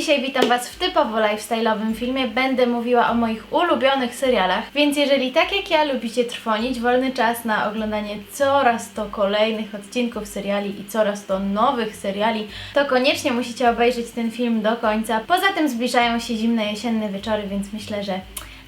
dzisiaj witam Was w typowo lifestyle'owym filmie. Będę mówiła o moich ulubionych serialach, więc jeżeli tak jak ja lubicie trwonić wolny czas na oglądanie coraz to kolejnych odcinków seriali i coraz to nowych seriali, to koniecznie musicie obejrzeć ten film do końca. Poza tym zbliżają się zimne jesienne wieczory, więc myślę, że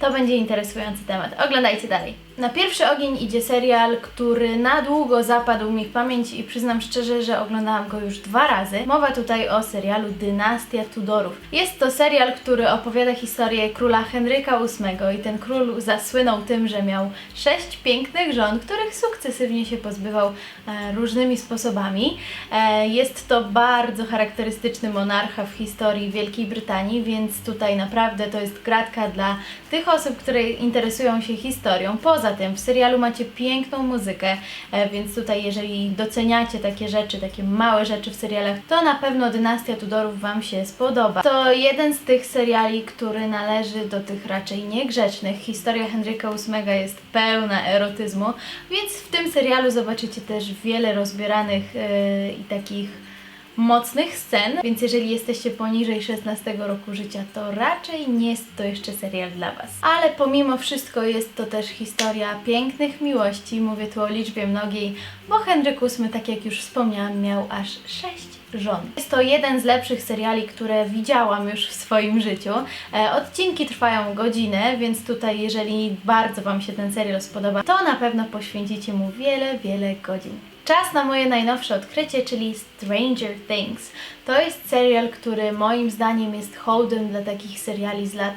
to będzie interesujący temat. Oglądajcie dalej. Na pierwszy ogień idzie serial, który na długo zapadł mi w pamięć i przyznam szczerze, że oglądałam go już dwa razy. Mowa tutaj o serialu Dynastia Tudorów. Jest to serial, który opowiada historię króla Henryka VIII i ten król zasłynął tym, że miał sześć pięknych żon, których sukcesywnie się pozbywał e, różnymi sposobami. E, jest to bardzo charakterystyczny monarcha w historii Wielkiej Brytanii, więc tutaj naprawdę to jest gratka dla tych osób, które interesują się historią. Poza tym w serialu macie piękną muzykę, e, więc tutaj jeżeli doceniacie takie rzeczy, takie małe rzeczy w serialach, to na pewno Dynastia Tudorów Wam się spodoba. To jeden z tych seriali, który należy do tych raczej niegrzecznych. Historia Henryka VIII jest pełna erotyzmu, więc w tym serialu zobaczycie też wiele rozbieranych e, i takich mocnych scen, więc jeżeli jesteście poniżej 16 roku życia, to raczej nie jest to jeszcze serial dla Was. Ale pomimo wszystko jest to też historia pięknych miłości, mówię tu o liczbie mnogiej, bo Henryk VIII, tak jak już wspomniałam, miał aż 6 żon. Jest to jeden z lepszych seriali, które widziałam już w swoim życiu. E, odcinki trwają godzinę, więc tutaj jeżeli bardzo Wam się ten serial spodoba, to na pewno poświęcicie mu wiele, wiele godzin. Czas na moje najnowsze odkrycie, czyli Stranger Things. To jest serial, który moim zdaniem jest hołdem dla takich seriali z lat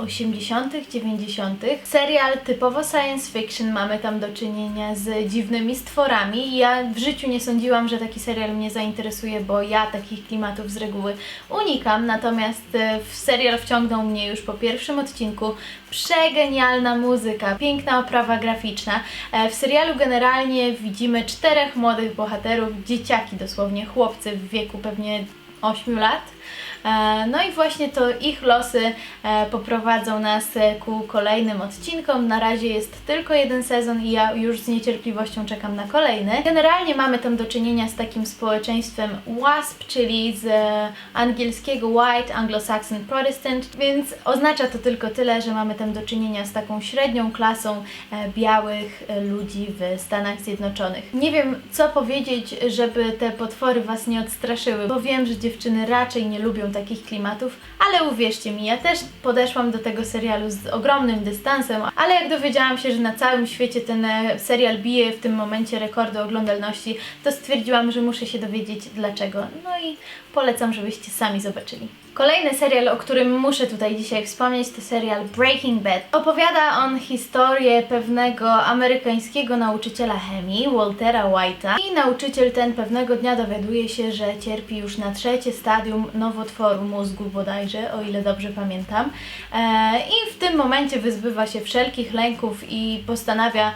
80., 90. Serial typowo science fiction, mamy tam do czynienia z dziwnymi stworami. Ja w życiu nie sądziłam, że taki serial mnie zainteresuje, bo ja takich klimatów z reguły unikam. Natomiast e, w serial wciągnął mnie już po pierwszym odcinku. Przegenialna muzyka, piękna oprawa graficzna. E, W serialu generalnie widzimy czterech młodych bohaterów, dzieciaki dosłownie, chłopcy w wieku pewnie 8 lat. E, No i właśnie to ich losy e, poprowadzą nas e, ku kolejnym odcinkom. Na razie jest tylko jeden sezon i ja już z niecierpliwością czekam na kolejny. Generalnie mamy tam do czynienia z takim społeczeństwem WASP, czyli z angielskiego White Anglo-Saxon Protestant, więc oznacza to tylko tyle, że mamy tam do czynienia z taką średnią klasą białych ludzi w Stanach Zjednoczonych. Nie wiem, co powiedzieć, żeby te potwory Was nie odstraszyły, bo wiem, że dziewczyny raczej nie lubią takich klimatów, ale uwierzcie mi, ja też podeszłam do tego serialu z ogromnym dystansem, ale jak dowiedziałam się, że na całym świecie ten e, serial bije w tym momencie rekordy oglądalności, to stwierdziłam, że muszę się dowiedzieć dlaczego. No i polecam, żebyście sami zobaczyli. Kolejny serial, o którym muszę tutaj dzisiaj wspomnieć, to serial Breaking Bad. Opowiada on historię pewnego amerykańskiego nauczyciela chemii, Waltera White'a. I nauczyciel ten pewnego dnia dowiaduje się, że cierpi już na trzecie stadium nowotworu mózgu bodajże, o ile dobrze pamiętam. E, I w tym momencie wyzbywa się wszelkich lęków i postanawia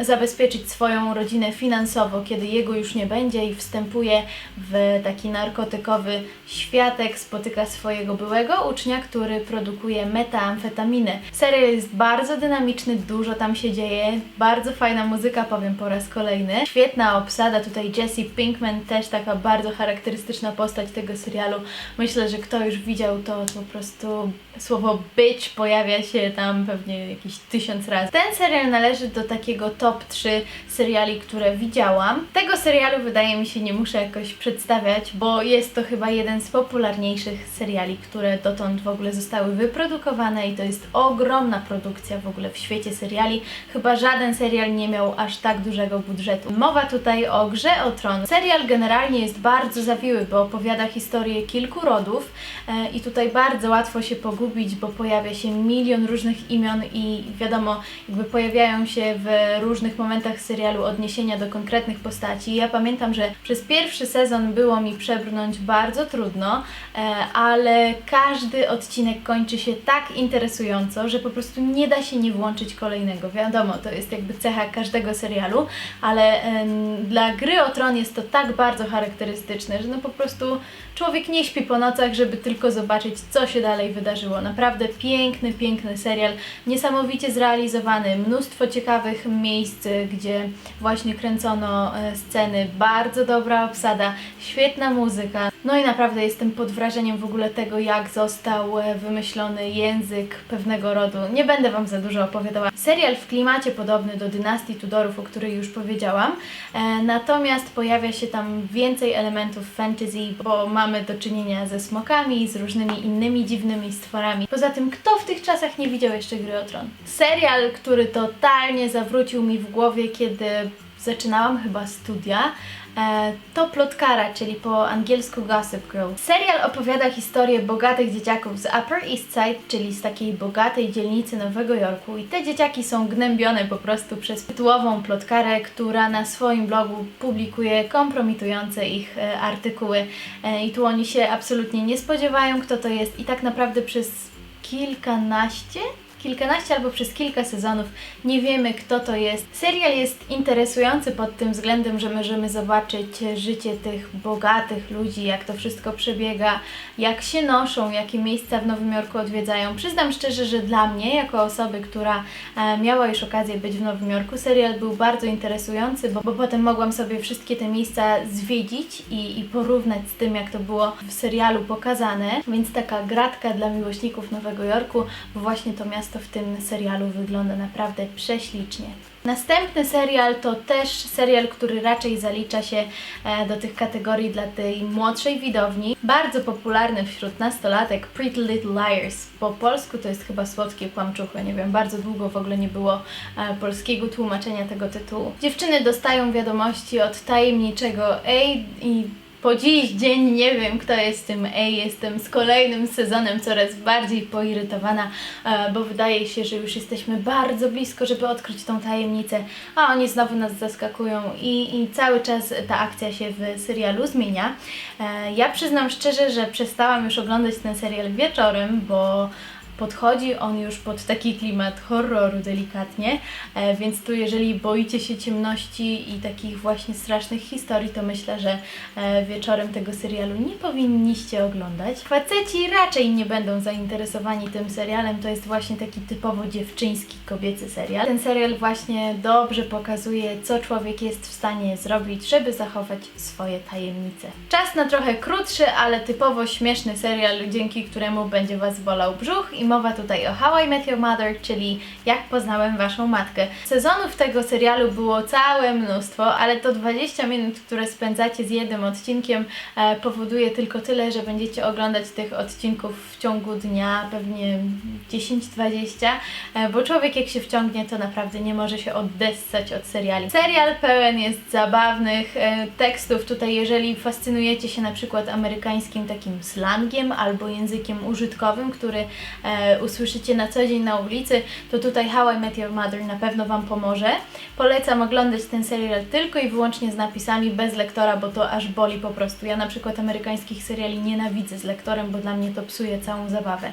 zabezpieczyć swoją rodzinę finansowo, kiedy jego już nie będzie i wstępuje w taki narkotykowy światek, spotyka swojego byłego ucznia, który produkuje metamfetaminę. Serial jest bardzo dynamiczny, dużo tam się dzieje, bardzo fajna muzyka, powiem po raz kolejny. Świetna obsada, tutaj Jesse Pinkman, też taka bardzo charakterystyczna postać tego serialu. Myślę, że kto już widział to, to po prostu słowo bitch pojawia się tam pewnie jakieś tysiąc razy. Ten serial należy do takiego top 3 seriali, które widziałam. Tego serialu wydaje mi się nie muszę jakoś przedstawiać, bo jest to chyba jeden z popularniejszych seriali, które dotąd w ogóle zostały wyprodukowane i to jest ogromna produkcja w ogóle w świecie seriali. Chyba żaden serial nie miał aż tak dużego budżetu. Mowa tutaj o Grze o Tron. Serial generalnie jest bardzo zawiły, bo opowiada historię kilku rodów e, i tutaj bardzo łatwo się pogubić, bo pojawia się milion różnych imion i wiadomo, jakby pojawiają się w różnych momentach serialu odniesienia do konkretnych postaci. Ja pamiętam, że przez pierwszy sezon było mi przebrnąć bardzo trudno, e, ale każdy odcinek kończy się tak interesująco, że po prostu nie da się nie włączyć kolejnego. Wiadomo, to jest jakby cecha każdego serialu, ale dla gry o tron jest to tak bardzo charakterystyczne, że no po prostu człowiek nie śpi po nocach, żeby tylko zobaczyć, co się dalej wydarzyło. Naprawdę piękny, piękny serial, niesamowicie zrealizowany, mnóstwo ciekawych miejsc, gdzie właśnie kręcono e, sceny, bardzo dobra obsada, świetna muzyka. No i naprawdę jestem pod wrażeniem w ogóle tego, jak został e, wymyślony język pewnego rodu. Nie będę Wam za dużo opowiadała. Serial w klimacie podobny do dynastii Tudorów, o której już powiedziałam, e, natomiast pojawia się tam więcej elementów fantasy, bo mamy do czynienia ze smokami, z różnymi innymi dziwnymi stworami. Poza tym, kto w tych czasach nie widział jeszcze Gry o Tron? Serial, który totalnie zawrócił mi w głowie, kiedy zaczynałam chyba studia, e, to Plotkara, czyli po angielsku Gossip Girl. Serial opowiada historię bogatych dzieciaków z Upper East Side, czyli z takiej bogatej dzielnicy Nowego Jorku. I te dzieciaki są gnębione po prostu przez tytułową plotkarę, która na swoim blogu publikuje kompromitujące ich e, artykuły. E, i tu oni się absolutnie nie spodziewają, kto to jest. I tak naprawdę przez kilkanaście kilkanaście albo przez kilka sezonów nie wiemy kto to jest. Serial jest interesujący pod tym względem, że możemy zobaczyć życie tych bogatych ludzi, jak to wszystko przebiega, jak się noszą, jakie miejsca w Nowym Jorku odwiedzają. Przyznam szczerze, że dla mnie, jako osoby, która e, miała już okazję być w Nowym Jorku, serial był bardzo interesujący, bo, bo potem mogłam sobie wszystkie te miejsca zwiedzić i, i porównać z tym, jak to było w serialu pokazane. Więc taka gratka dla miłośników Nowego Jorku, bo właśnie to miasto w tym serialu wygląda naprawdę prześlicznie. Następny serial to też serial, który raczej zalicza się e, do tych kategorii dla tej młodszej widowni. Bardzo popularny wśród nastolatek Pretty Little Liars. Po polsku to jest chyba Słodkie Kłamczuchy. Nie wiem, bardzo długo w ogóle nie było e, polskiego tłumaczenia tego tytułu. Dziewczyny dostają wiadomości od tajemniczego Ej i po dziś dzień nie wiem, kto jest tym Ej. Jestem z kolejnym sezonem coraz bardziej poirytowana, e, bo wydaje się, że już jesteśmy bardzo blisko, żeby odkryć tą tajemnicę, a oni znowu nas zaskakują i, i cały czas ta akcja się w serialu zmienia. E, Ja przyznam szczerze, że przestałam już oglądać ten serial wieczorem, bo podchodzi on już pod taki klimat horroru delikatnie, e, więc tu jeżeli boicie się ciemności i takich właśnie strasznych historii, to myślę, że e, wieczorem tego serialu nie powinniście oglądać. Faceci raczej nie będą zainteresowani tym serialem, to jest właśnie taki typowo dziewczyński, kobiecy serial. Ten serial właśnie dobrze pokazuje, co człowiek jest w stanie zrobić, żeby zachować swoje tajemnice. Czas na trochę krótszy, ale typowo śmieszny serial, dzięki któremu będzie Was bolał brzuch i mowa tutaj o How I Met Your Mother, czyli Jak poznałem Waszą matkę. Sezonów tego serialu było całe mnóstwo, ale to 20 minut, które spędzacie z jednym odcinkiem e, powoduje tylko tyle, że będziecie oglądać tych odcinków w ciągu dnia, pewnie 10-20, e, bo człowiek jak się wciągnie, to naprawdę nie może się oddessać od seriali. Serial pełen jest zabawnych e, tekstów. Tutaj jeżeli fascynujecie się na przykład amerykańskim takim slangiem albo językiem użytkowym, który e, usłyszycie na co dzień na ulicy, to tutaj How I Met Your Mother na pewno Wam pomoże. Polecam oglądać ten serial tylko i wyłącznie z napisami, bez lektora, bo to aż boli po prostu. Ja na przykład amerykańskich seriali nienawidzę z lektorem, bo dla mnie to psuje całą zabawę.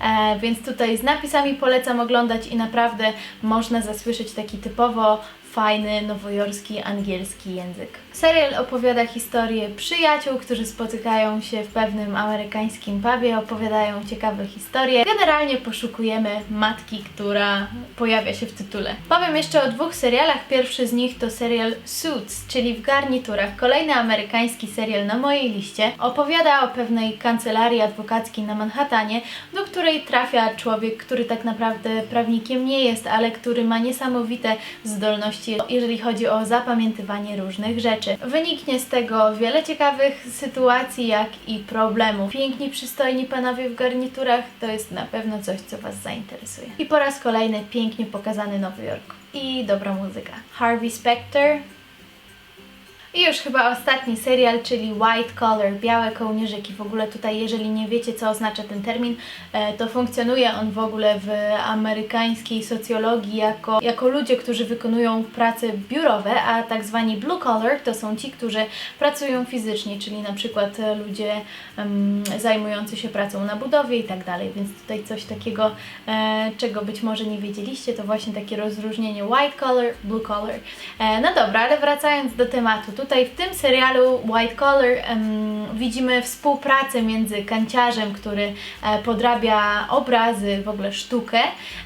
E, więc tutaj z napisami polecam oglądać i naprawdę można zasłyszeć taki typowo fajny, nowojorski, angielski język. Serial opowiada historię przyjaciół, którzy spotykają się w pewnym amerykańskim pubie, opowiadają ciekawe historie. Generalnie poszukujemy matki, która pojawia się w tytule. Powiem jeszcze o dwóch serialach. Pierwszy z nich to serial Suits, czyli w garniturach. Kolejny amerykański serial na mojej liście. Opowiada o pewnej kancelarii adwokackiej na Manhattanie, do której trafia człowiek, który tak naprawdę prawnikiem nie jest, ale który ma niesamowite zdolności, jeżeli chodzi o zapamiętywanie różnych rzeczy. Wyniknie z tego wiele ciekawych sytuacji, jak i problemów. Piękni, przystojni panowie w garniturach to jest na pewno coś, co Was zainteresuje. I po raz kolejny pięknie pokazany Nowy Jork. I dobra muzyka. Harvey Specter, i już chyba ostatni serial, czyli White Collar, białe kołnierzyki. W ogóle tutaj, jeżeli nie wiecie, co oznacza ten termin, e, to funkcjonuje on w ogóle w amerykańskiej socjologii jako, jako ludzie, którzy wykonują prace biurowe, a tak zwani blue collar to są ci, którzy pracują fizycznie, czyli na przykład e, ludzie em, zajmujący się pracą na budowie i tak dalej. Więc tutaj coś takiego, e, czego być może nie wiedzieliście, to właśnie takie rozróżnienie white collar, blue collar. E, no dobra, ale wracając do tematu, Tutaj w tym serialu White Collar em, widzimy współpracę między kanciarzem, który e, podrabia obrazy, w ogóle sztukę,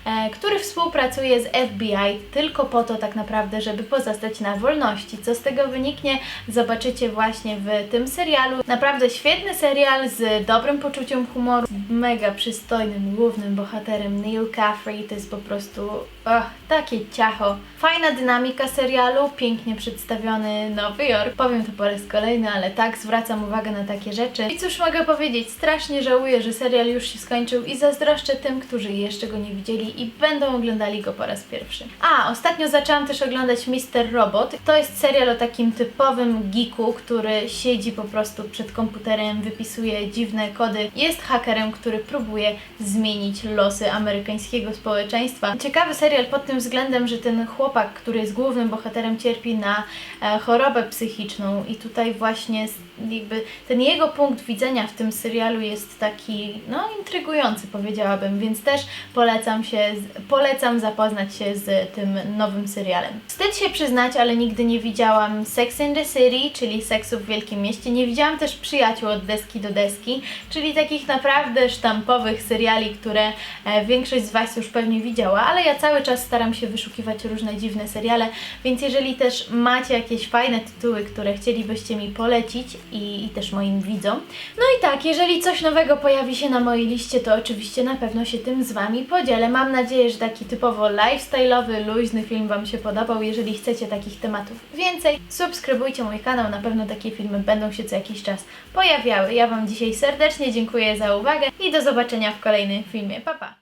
e, który współpracuje z FBI tylko po to tak naprawdę, żeby pozostać na wolności. Co z tego wyniknie, zobaczycie właśnie w tym serialu. Naprawdę świetny serial z dobrym poczuciem humoru, mega przystojnym głównym bohaterem Neil Caffrey. To jest po prostu och, takie ciacho. Fajna dynamika serialu, pięknie przedstawiony Nowy Jork. Powiem to po raz kolejny, ale tak, zwracam uwagę na takie rzeczy. I cóż mogę powiedzieć, strasznie żałuję, że serial już się skończył i zazdroszczę tym, którzy jeszcze go nie widzieli i będą oglądali go po raz pierwszy. A, ostatnio zaczęłam też oglądać Mr. Robot. To jest serial o takim typowym geeku, który siedzi po prostu przed komputerem, wypisuje dziwne kody. Jest hakerem, który próbuje zmienić losy amerykańskiego społeczeństwa. Ciekawy serial pod tym względem, że ten chłopak, który jest głównym bohaterem, cierpi na e, chorobę psychiczną i tutaj właśnie jakby ten jego punkt widzenia w tym serialu jest taki, no, intrygujący powiedziałabym, więc też polecam się, polecam zapoznać się z tym nowym serialem. Wstyd się przyznać, ale nigdy nie widziałam Sex in the City, czyli seksu w Wielkim Mieście. Nie widziałam też Przyjaciół od deski do deski, czyli takich naprawdę sztampowych seriali, które e, większość z Was już pewnie widziała, ale ja cały czas staram się wyszukiwać różne dziwne seriale, więc jeżeli też macie jakieś fajne tytuły, które chcielibyście mi polecić i, i też moim widzom, no i tak, jeżeli coś nowego pojawi się na mojej liście, to oczywiście na pewno się tym z Wami podzielę. Mam nadzieję, że taki typowo lifestyle'owy, luźny film Wam się podobał. Jeżeli chcecie takich tematów więcej, subskrybujcie mój kanał, na pewno takie filmy będą się co jakiś czas pojawiały. Ja Wam dzisiaj serdecznie dziękuję za uwagę i do zobaczenia w kolejnym filmie. Pa, pa!